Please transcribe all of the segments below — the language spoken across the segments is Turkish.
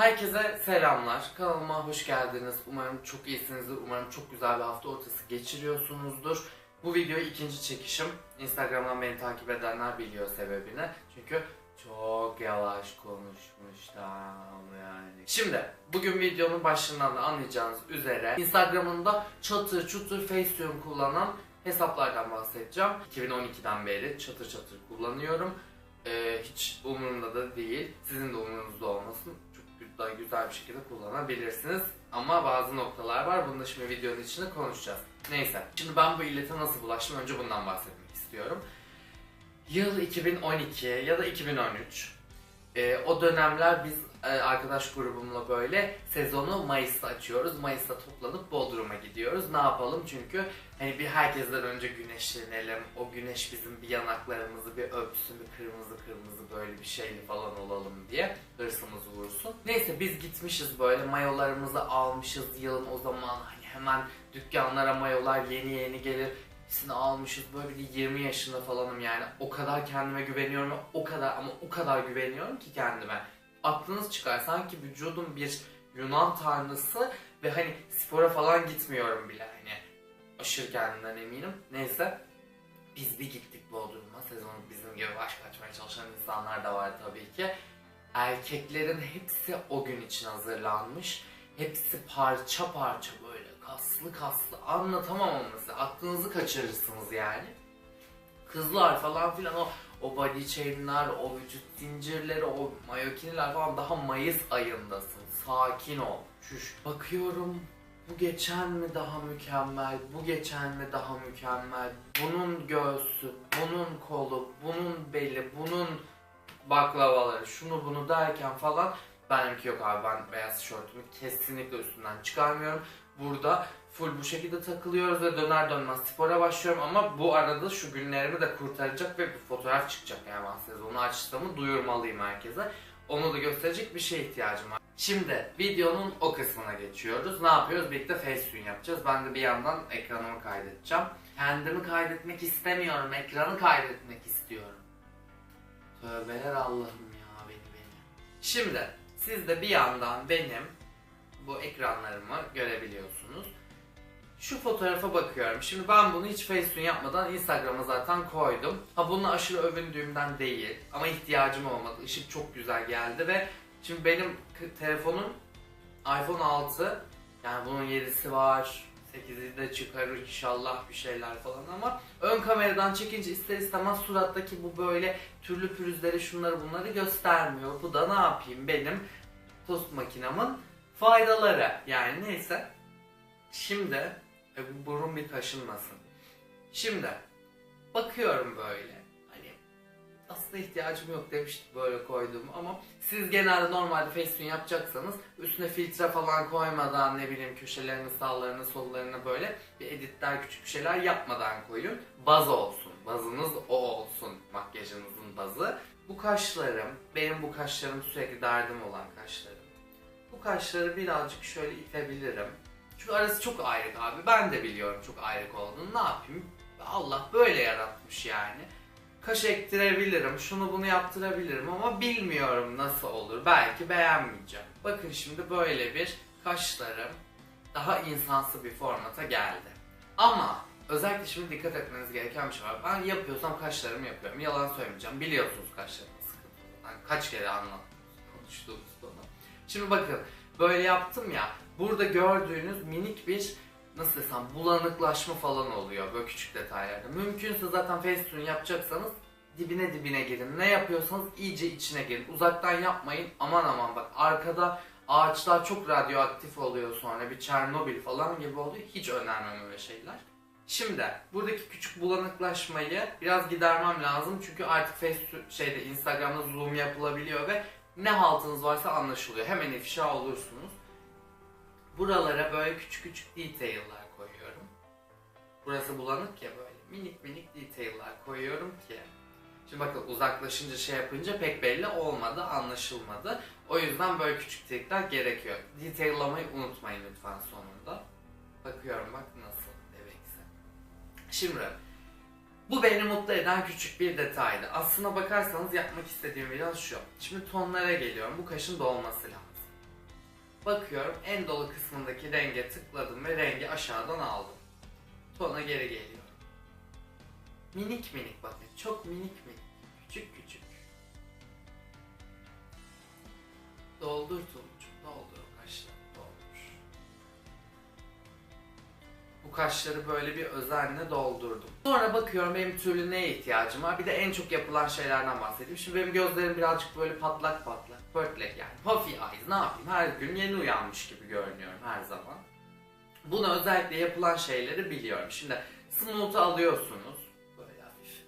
Herkese selamlar. Kanalıma hoş geldiniz. Umarım çok iyisinizdir. Umarım çok güzel bir hafta ortası geçiriyorsunuzdur. Bu video ikinci çekişim. Instagram'dan beni takip edenler biliyor sebebini. Çünkü çok yavaş konuşmuştum yani. Şimdi bugün videonun başından da anlayacağınız üzere Instagram'ında çatır çutur Facetune kullanan hesaplardan bahsedeceğim. 2012'den beri çatır çatır kullanıyorum. Ee, hiç umurumda da değil. Sizin de umurunuzda olmasın. Daha güzel bir şekilde kullanabilirsiniz. Ama bazı noktalar var. Bunu da şimdi videonun içinde konuşacağız. Neyse. Şimdi ben bu illete nasıl bulaştım? Önce bundan bahsetmek istiyorum. Yıl 2012 ya da 2013. Ee, o dönemler biz e, arkadaş grubumla böyle sezonu Mayıs'ta açıyoruz. Mayıs'ta toplanıp Bodrum'a gidiyoruz. Ne yapalım? Çünkü hani bir herkesten önce güneşlenelim. O güneş bizim bir yanaklarımızı bir öpsün, bir kırmızı kırmızı böyle bir şeyli falan olalım diye hırsımız vursun. Neyse biz gitmişiz böyle mayolarımızı almışız yılın o zaman hani hemen dükkanlara mayolar yeni yeni gelir. Hepsini almışız böyle bir 20 yaşında falanım yani. O kadar kendime güveniyorum o kadar ama o kadar güveniyorum ki kendime. Aklınız çıkar sanki vücudum bir Yunan tanrısı ve hani spora falan gitmiyorum bile hani aşırı kendimden eminim. Neyse biz bir gittik Bodrum'a. Sezonu bizim gibi aşk açmaya çalışan insanlar da var tabii ki. Erkeklerin hepsi o gün için hazırlanmış. Hepsi parça parça böyle kaslı kaslı anlatamam ama size. Aklınızı kaçırırsınız yani. Kızlar falan filan o o body chain'ler, o vücut zincirleri, o mayokiniler falan daha Mayıs ayındasın. Sakin ol. Şuş. Bakıyorum bu geçen mi daha mükemmel, bu geçen mi daha mükemmel, bunun göğsü, bunun kolu, bunun beli, bunun baklavaları, şunu bunu derken falan benimki yok abi ben beyaz tişörtümü kesinlikle üstünden çıkarmıyorum. Burada full bu şekilde takılıyoruz ve döner dönmez spora başlıyorum ama bu arada şu günlerimi de kurtaracak ve bir fotoğraf çıkacak yani ben sezonu açtığımı duyurmalıyım herkese. Onu da gösterecek bir şeye ihtiyacım var. Şimdi videonun o kısmına geçiyoruz. Ne yapıyoruz? Birlikte Facetune yapacağız. Ben de bir yandan ekranımı kaydedeceğim. Kendimi kaydetmek istemiyorum. Ekranı kaydetmek istiyorum. Tövbeler Allah'ım ya beni beni. Şimdi siz de bir yandan benim bu ekranlarımı görebiliyorsunuz. Şu fotoğrafa bakıyorum. Şimdi ben bunu hiç Facetune yapmadan Instagram'a zaten koydum. Ha bununla aşırı övündüğümden değil ama ihtiyacım olmadı. Işık çok güzel geldi ve şimdi benim telefonum iPhone 6 yani bunun 7'si var. 8'i de çıkarır inşallah bir şeyler falan ama ön kameradan çekince ister istemez surattaki bu böyle türlü pürüzleri şunları bunları göstermiyor. Bu da ne yapayım benim tost makinamın faydaları. Yani neyse. Şimdi e, bu burun bir kaşınmasın. Şimdi bakıyorum böyle. Aslında ihtiyacım yok demiştim böyle koydum ama siz genelde normalde Facetune yapacaksanız üstüne filtre falan koymadan ne bileyim köşelerini sağlarını sollarını böyle bir editler küçük bir şeyler yapmadan koyun. Baz olsun. Bazınız o olsun makyajınızın bazı. Bu kaşlarım, benim bu kaşlarım sürekli derdim olan kaşlarım. Bu kaşları birazcık şöyle itebilirim. Çünkü arası çok ayrık abi. Ben de biliyorum çok ayrık olduğunu. Ne yapayım? Allah böyle yaratmış yani. Kaş ektirebilirim, şunu bunu yaptırabilirim ama bilmiyorum nasıl olur. Belki beğenmeyeceğim. Bakın şimdi böyle bir kaşlarım daha insansı bir formata geldi. Ama özellikle şimdi dikkat etmeniz gereken bir şey var. Ben yapıyorsam kaşlarımı yapıyorum. Yalan söylemeyeceğim. Biliyorsunuz kaşlarımın sıkıntılı. Ben kaç kere anlattım konuştuğumuz konu. Şimdi bakın böyle yaptım ya. Burada gördüğünüz minik bir nasıl desem bulanıklaşma falan oluyor böyle küçük detaylarda. Mümkünse zaten Facetune yapacaksanız dibine dibine girin. Ne yapıyorsanız iyice içine girin. Uzaktan yapmayın. Aman aman bak arkada ağaçlar çok radyoaktif oluyor sonra bir Çernobil falan gibi oluyor. Hiç önermem öyle şeyler. Şimdi buradaki küçük bulanıklaşmayı biraz gidermem lazım çünkü artık Facebook şeyde Instagram'da zoom yapılabiliyor ve ne haltınız varsa anlaşılıyor. Hemen ifşa olursunuz. Buralara böyle küçük küçük detail'lar koyuyorum. Burası bulanık ya böyle minik minik detail'lar koyuyorum ki. Şimdi bakın uzaklaşınca şey yapınca pek belli olmadı, anlaşılmadı. O yüzden böyle küçük trikler gerekiyor. Detaillamayı unutmayın lütfen sonunda. Bakıyorum bak nasıl bebekse. Şimdi bu beni mutlu eden küçük bir detaydı. Aslına bakarsanız yapmak istediğim biraz şu. Şimdi tonlara geliyorum. Bu kaşın dolması lazım. Bakıyorum en dolu kısmındaki renge tıkladım ve rengi aşağıdan aldım. Tona geri geliyorum. Minik minik bakın. Çok minik minik. Küçük küçük. Doldur Kaşları böyle bir özenle doldurdum. Sonra bakıyorum benim türlü neye ihtiyacım var. Bir de en çok yapılan şeylerden bahsedeyim. Şimdi benim gözlerim birazcık böyle patlak patlak. Pörtlek yani. Puffy eyes ne yapayım? Her gün yeni uyanmış gibi görünüyorum her zaman. Buna özellikle yapılan şeyleri biliyorum. Şimdi smooth'u alıyorsunuz. Böyle hafif.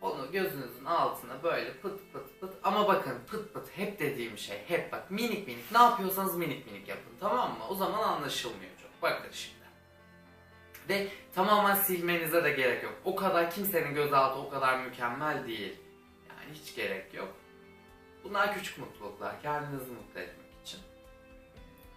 Onu gözünüzün altına böyle pıt pıt pıt. Ama bakın pıt pıt hep dediğim şey. Hep bak minik minik. Ne yapıyorsanız minik minik yapın. Tamam mı? O zaman anlaşılmıyor çok. Bakın şimdi. Ve tamamen silmenize de gerek yok. O kadar kimsenin gözaltı o kadar mükemmel değil. Yani hiç gerek yok. Bunlar küçük mutluluklar. Kendinizi mutlu etmek için.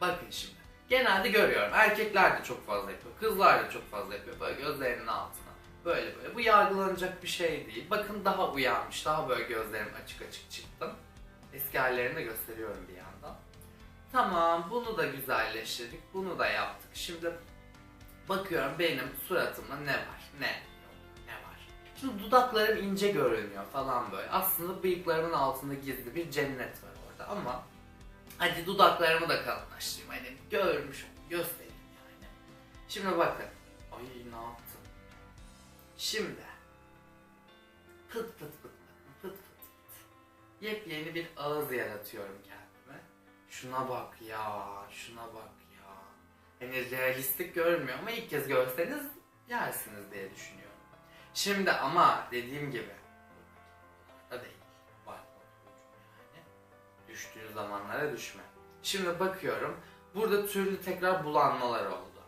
Bakın şimdi. Genelde görüyorum. Erkekler de çok fazla yapıyor. Kızlar da çok fazla yapıyor. Böyle gözlerinin altına. Böyle böyle. Bu yargılanacak bir şey değil. Bakın daha uyanmış. Daha böyle gözlerim açık açık çıktım. Eski hallerini de gösteriyorum bir yandan. Tamam bunu da güzelleştirdik. Bunu da yaptık. Şimdi bakıyorum benim suratımda ne var? Ne? Yok. Ne var? Şimdi dudaklarım ince görünüyor falan böyle. Aslında bıyıklarımın altında gizli bir cennet var orada ama hadi dudaklarımı da kalınlaştırayım. Hani görmüş göstereyim yani. Şimdi bakın. Ay ne yaptım? Şimdi pıt pıt pıt pıt pıt pıt. Yepyeni bir ağız yaratıyorum kendime. Şuna bak ya, şuna bak. Hani realistik görünmüyor ama ilk kez görseniz yersiniz diye düşünüyorum. Şimdi ama dediğim gibi da değil. Var yani. Düştüğün zamanlara düşme. Şimdi bakıyorum. Burada türlü tekrar bulanmalar oldu.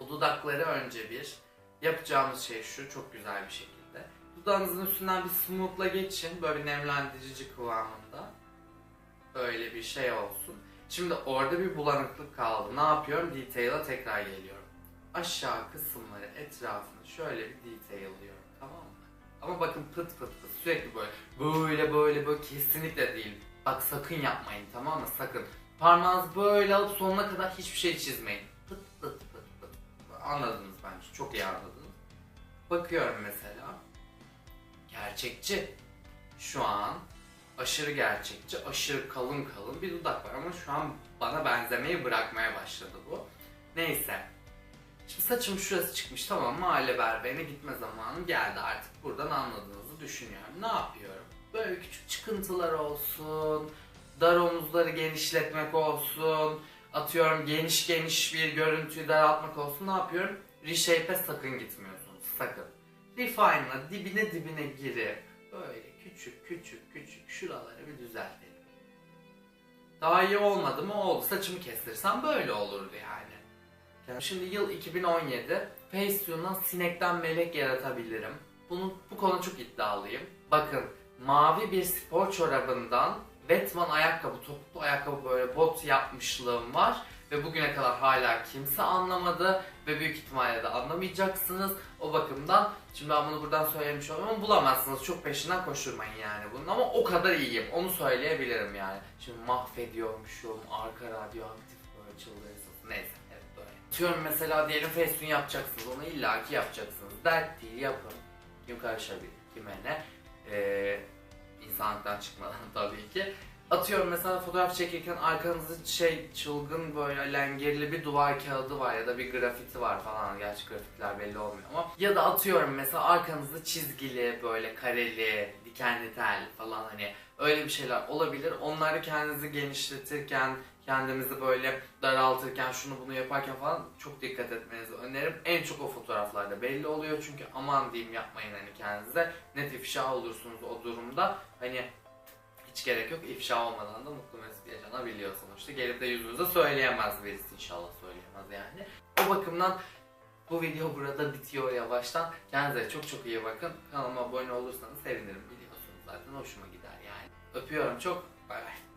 O dudakları önce bir yapacağımız şey şu çok güzel bir şekilde. Dudağınızın üstünden bir smoothla geçin. Böyle bir nemlendirici kıvamında. Böyle bir şey olsun. Şimdi orada bir bulanıklık kaldı. Ne yapıyorum? Detail'a tekrar geliyorum. Aşağı kısımları etrafını şöyle bir detailıyorum. Tamam mı? Ama bakın pıt pıt pıt sürekli böyle böyle böyle böyle kesinlikle değil. Bak sakın yapmayın tamam mı? Sakın. Parmağınızı böyle alıp sonuna kadar hiçbir şey çizmeyin. Pıt pıt pıt pıt. Anladınız bence. Çok iyi anladınız. Bakıyorum mesela. Gerçekçi. Şu an aşırı gerçekçi, aşırı kalın kalın bir dudak var ama şu an bana benzemeyi bırakmaya başladı bu. Neyse. Şimdi saçım şurası çıkmış tamam mahalle berberine gitme zamanım geldi artık buradan anladığınızı düşünüyorum. Ne yapıyorum? Böyle küçük çıkıntılar olsun, dar omuzları genişletmek olsun, atıyorum geniş geniş bir görüntüyü daraltmak olsun ne yapıyorum? Reshape'e sakın gitmiyorsunuz sakın. Refine'la dibine dibine girip böyle küçük küçük küçük şuraları bir düzeltelim. Daha iyi olmadı mı oldu. Saçımı kestirsem böyle olurdu yani. Yani Şimdi yıl 2017. Facetune'dan sinekten melek yaratabilirim. Bunu, bu konu çok iddialıyım. Bakın mavi bir spor çorabından Batman ayakkabı, topuklu ayakkabı böyle bot yapmışlığım var. Ve bugüne kadar hala kimse anlamadı ve büyük ihtimalle de anlamayacaksınız. O bakımdan şimdi ben bunu buradan söylemiş olayım ama bulamazsınız. Çok peşinden koşturmayın yani bunun ama o kadar iyiyim. Onu söyleyebilirim yani. Şimdi mahvediyormuşum, arka radyoaktif böyle çıldırırsınız. Neyse evet böyle. Diyorum mesela diyelim Facetune yapacaksınız. Onu illaki yapacaksınız. Dert değil yapın. Kim karışabilir? Kime ne? Ee, insanlıktan çıkmadan tabii ki. Atıyorum mesela fotoğraf çekirken arkanızda şey çılgın böyle alengirli bir duvar kağıdı var ya da bir grafiti var falan. Gerçi grafitiler belli olmuyor ama. Ya da atıyorum mesela arkanızda çizgili böyle kareli, dikenli tel falan hani öyle bir şeyler olabilir. Onları kendinizi genişletirken, kendimizi böyle daraltırken, şunu bunu yaparken falan çok dikkat etmenizi öneririm. En çok o fotoğraflarda belli oluyor çünkü aman diyeyim yapmayın hani kendinize. Net ifşa olursunuz o durumda. Hani hiç gerek yok. İfşa olmadan da mutlu mesut yaşanabiliyor sonuçta. Gelip de yüzünüze söyleyemez birisi inşallah söyleyemez yani. O bakımdan bu video burada bitiyor yavaştan. Kendinize çok çok iyi bakın. Kanalıma abone olursanız sevinirim biliyorsunuz zaten hoşuma gider yani. Öpüyorum çok. Bay bay.